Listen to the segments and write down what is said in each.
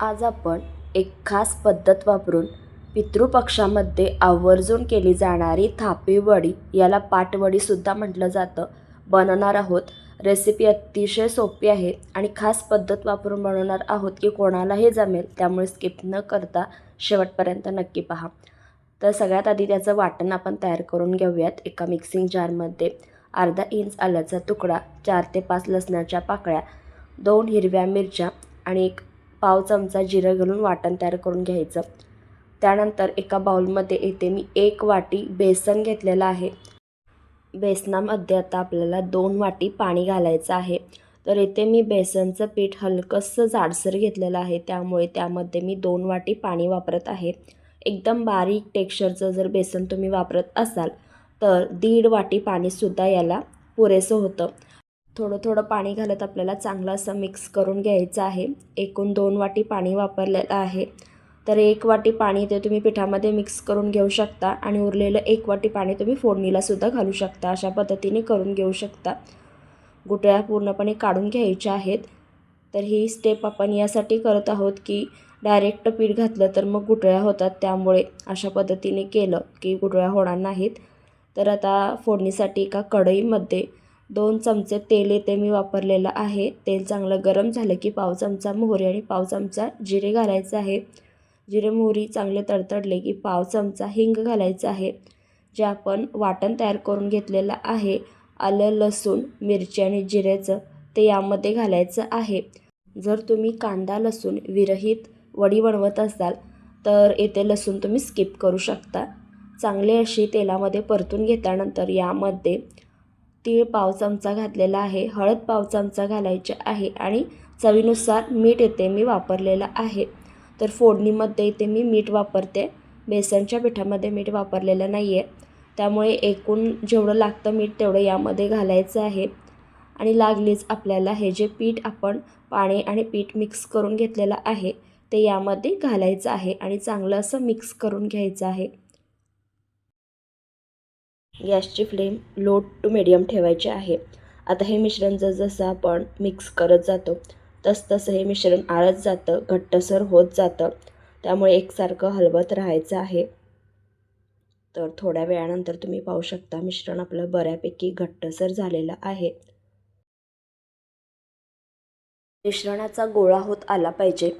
आज आपण एक खास पद्धत वापरून पितृपक्षामध्ये आवर्जून केली जाणारी थापीवडी याला पाटवडीसुद्धा म्हटलं जातं बनवणार आहोत. रेसिपी अतिशय सोपी आहे आणि खास पद्धत वापरून बनवणार आहोत की कोणालाही जमेल त्यामुळे स्किप न करता शेवटपर्यंत नक्की पहा. तर सगळ्यात आधी त्याचं वाटण आपण तयार करून घेऊयात. एका मिक्सिंग जारमध्ये अर्धा इंच आल्याचा तुकडा चार ते पाच लसणाच्या पाकळ्या दोन हिरव्या मिरच्या आणि एक पाव चमचा जिरं घालून वाटण तयार करून घ्यायचं. त्यानंतर एका बाउलमध्ये येथे मी एक वाटी बेसन घेतलेलं आहे. बेसनामध्ये आता आपल्याला दोन वाटी पाणी घालायचं आहे. तर येथे मी बेसनचं पीठ हलकंसं जाडसर घेतलेलं आहे. त्यामुळे त्यामध्ये मी दोन वाटी पाणी वापरत आहे. एकदम बारीक टेक्स्चरचं जर बेसन तुम्ही वापरत असाल तर दीड वाटी पाणीसुद्धा याला पुरेसं होतं. थोडं थोडं पाणी घालत आपल्याला चांगलं असं मिक्स करून घ्यायचं आहे. एकूण दोन वाटी पाणी वापरलेलं आहे. तर एक वाटी पाणी ते तुम्ही पिठामध्ये मिक्स करून घेऊ शकता आणि उरलेलं एक वाटी पाणी तुम्ही फोडणीलासुद्धा घालू शकता. अशा पद्धतीने करून घेऊ शकता. गुटळ्या पूर्णपणे काढून घ्यायच्या आहेत. तर ही स्टेप आपण यासाठी करत आहोत की डायरेक्ट पीठ घातलं तर मग गुटळ्या होतात. त्यामुळे अशा पद्धतीने केलं की गुटळ्या होणार नाहीत. तर आता फोडणीसाठी एका कढईमध्ये दोन चमचे तेल येते मी वापरलेलं आहे. तेल चांगलं गरम झालं की पाव चमचा मोहरी आणि पाव चमचा जिरे घालायचं आहे. जिरे मोहरी चांगले तडतडले की पाव चमचा हिंग घालायचं आहे. जे आपण वाटण तयार करून घेतलेलं आहे. आलं लसूण मिरची आणि जिऱ्याचं ते यामध्ये घालायचं आहे. जर तुम्ही कांदा लसूण विरहित वडी बनवत असाल तर येथे लसूण तुम्ही स्किप करू शकता. चांगले अशी तेलामध्ये परतून घेतल्यानंतर यामध्ये तीळ पाव चमचा घातलेला आहे हळद पाव चमचा घालायचे आहे आणि चवीनुसार मीठ येते मी वापरलेलं आहे. तर फोडणीमध्ये इथे मी मीठ वापरते. बेसनच्या पिठामध्ये मीठ वापरलेलं नाही आहे त्यामुळे एकूण जेवढं लागतं मीठ तेवढं यामध्ये घालायचं आहे. आणि लागलीच आपल्याला हे जे पीठ आपण पाणी आणि पीठ मिक्स करून घेतलेलं आहे ते यामध्ये घालायचं आहे आणि चांगलं असं मिक्स करून घ्यायचं आहे. गॅसची फ्लेम लो टू मिडियम ठेवायची आहे. आता हे मिश्रण जसजसं आपण मिक्स करत जातो तसतसं हे मिश्रण आळत जातं घट्टसर होत जातं. त्यामुळे एकसारखं हलवत राहायचं आहे. तर थोड्या वेळानंतर तुम्ही पाहू शकता मिश्रण आपलं बऱ्यापैकी घट्टसर झालेलं आहे. मिश्रणाचा गोळा होत आला पाहिजे.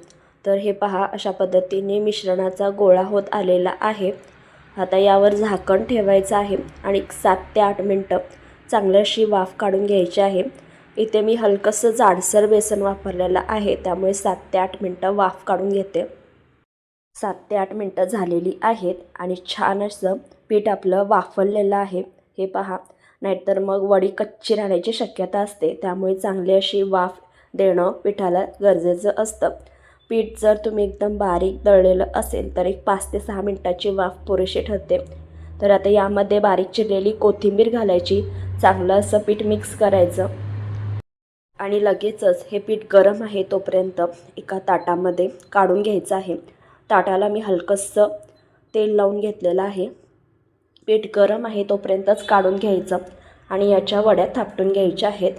तर हे पहा अशा पद्धतीने मिश्रणाचा गोळा होत आलेला आहे. आता यावर झाकण ठेवायचं आहे आणि सात ते आठ मिनटं चांगली अशी वाफ काढून घ्यायची आहे. इथे मी हलकंसं जाडसर बेसन वापरलेलं आहे त्यामुळे सात ते आठ मिनटं वाफ काढून घेते. सात ते आठ मिनटं झालेली आहेत आणि छान असं पीठ आपलं वाफरलेलं आहे. हे पहा नाहीतर मग वडी कच्ची राहण्याची शक्यता असते त्यामुळे चांगली अशी वाफ देणं पिठाला गरजेचं असतं. पीठ जर तुम्ही एकदम बारीक दळलेलं असेल तर एक पाच ते सहा मिनटाची वाफ पुरेशी ठरते तर आता यामध्ये बारीक चिरलेली कोथिंबीर घालायची चांगलं असं पीठ मिक्स करायचं. आणि लगेचच हे पीठ गरम आहे तोपर्यंत एका ताटामध्ये काढून घ्यायचं आहे. ताटाला मी हलकंसं तेल लावून घेतलेलं आहे. पीठ गरम आहे तोपर्यंतच काढून घ्यायचं आणि याच्या वड्या थापटून घ्यायच्या आहेत.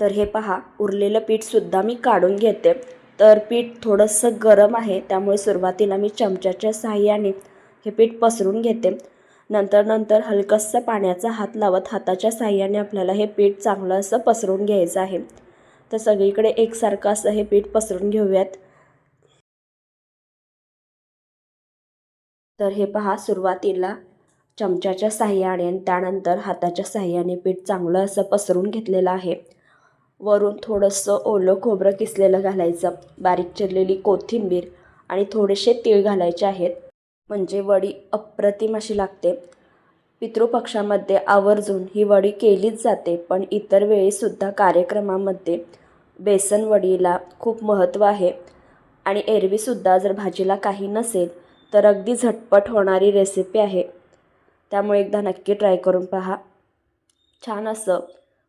तर हे पहा उरलेलं पीठसुद्धा मी काढून घेते. तर पीठ थोडंसं गरम आहे त्यामुळे सुरुवातीला मी चमच्याच्या साहाय्याने हे पीठ पसरून घेते. नंतर नंतर हलकंसं पाण्याचा हात लावत हाताच्या साहाय्याने आपल्याला हे पीठ चांगलं असं पसरून घ्यायचं आहे. तर सगळीकडे एकसारखं असं हे पीठ पसरून घेऊयात. तर हे पहा सुरुवातीला चमच्याच्या साह्याने आणि त्यानंतर हाताच्या साह्याने पीठ चांगलं असं पसरून घेतलेलं आहे. वरून थोडंसं ओलं खोबरं किसलेलं घालायचं बारीक चिरलेली कोथिंबीर आणि थोडेसे तीळ घालायचे आहेत. म्हणजे वडी अप्रतिम अशी लागते. पितृपक्षामध्ये आवर्जून ही वडी केलीच जाते पण इतर वेळीसुद्धा कार्यक्रमामध्ये बेसन वडीला खूप महत्त्व आहे. आणि एरवीसुद्धा जर भाजीला काही नसेल तर अगदी झटपट होणारी रेसिपी आहे. त्यामुळे एकदा नक्की ट्राय करून पहा. छान असं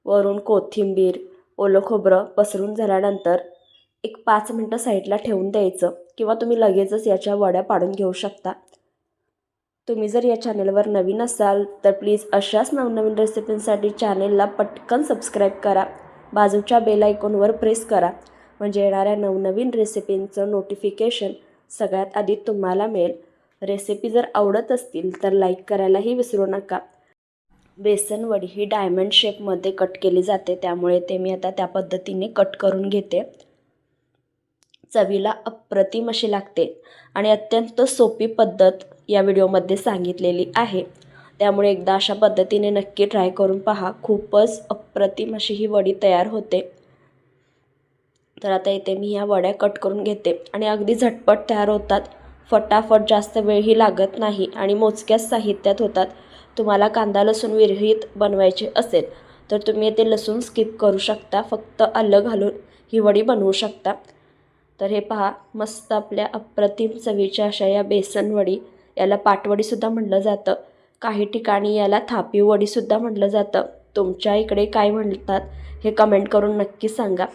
वरून कोथिंबीर ओलं खोबरं पसरून झाल्यानंतर एक पाच मिनटं साईडला ठेवून द्यायचं किंवा तुम्ही लगेचच याच्या वड्या पाडून घेऊ शकता. तुम्ही जर या चॅनलवर नवीन असाल तर प्लीज अशाच नवनवीन रेसिपींसाठी चॅनेलला पटकन सबस्क्राईब करा. बाजूच्या बेल आयकॉनवर प्रेस करा. म्हणजे येणाऱ्या नवनवीन रेसिपींचं नोटिफिकेशन सगळ्यात आधी तुम्हाला मिळेल. रेसिपी जर आवडत असतील तर लाईक करायलाही विसरू नका. बेसनवडी ही डायमंड शेपमध्ये कट केली जाते. त्यामुळे ते मी आता त्या पद्धतीने कट करून घेते. चवीला अप्रतिम अशी लागते आणि अत्यंत सोपी पद्धत या व्हिडिओमध्ये सांगितलेली आहे. त्यामुळे एकदा अशा पद्धतीने नक्की ट्राय करून पहा. खूपच अप्रतिम अशी ही वडी तयार होते. तर आता इथे मी ह्या वड्या कट करून घेते आणि अगदी झटपट तयार होतात. फटाफट जास्त वेळही लागत नाही आणि मोजक्याच साहित्यात होतात. तुम्हाला कांदा लसूण विरहित बनवायचे असेल तर तुम्ही येथे लसूण स्किप करू शकता. फक्त आलं घालून ही वडी बनवू शकता. तर हे पहा मस्त आपल्या अप्रतिम चवीच्या अशा या बेसन वडी याला पाटवडीसुद्धा म्हटलं जातं. काही ठिकाणी याला थापी वडीसुद्धा म्हटलं जातं. तुमच्या इकडे काय म्हणतात हे कमेंट करून नक्की सांगा.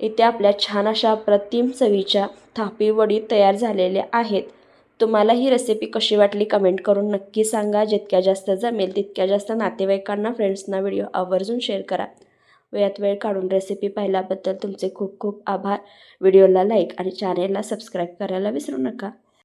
इथे आपल्या छान अशा अप्रतिम चवीच्या थापी वडी तयार झालेल्या आहेत. तुम्हाला ही रेसिपी कशी वाटली कमेंट करून नक्की सांगा. जितक्या जास्त जमेल तितक्या जास्त नातेवाईकांना फ्रेंड्सना व्हिडिओ आवर्जून शेअर करा. वेळात वेळ काढून रेसिपी पाहिल्याबद्दल तुमचे खूप खूप आभार. व्हिडिओला लाईक आणि चॅनेलला सबस्क्राईब करायला विसरू नका.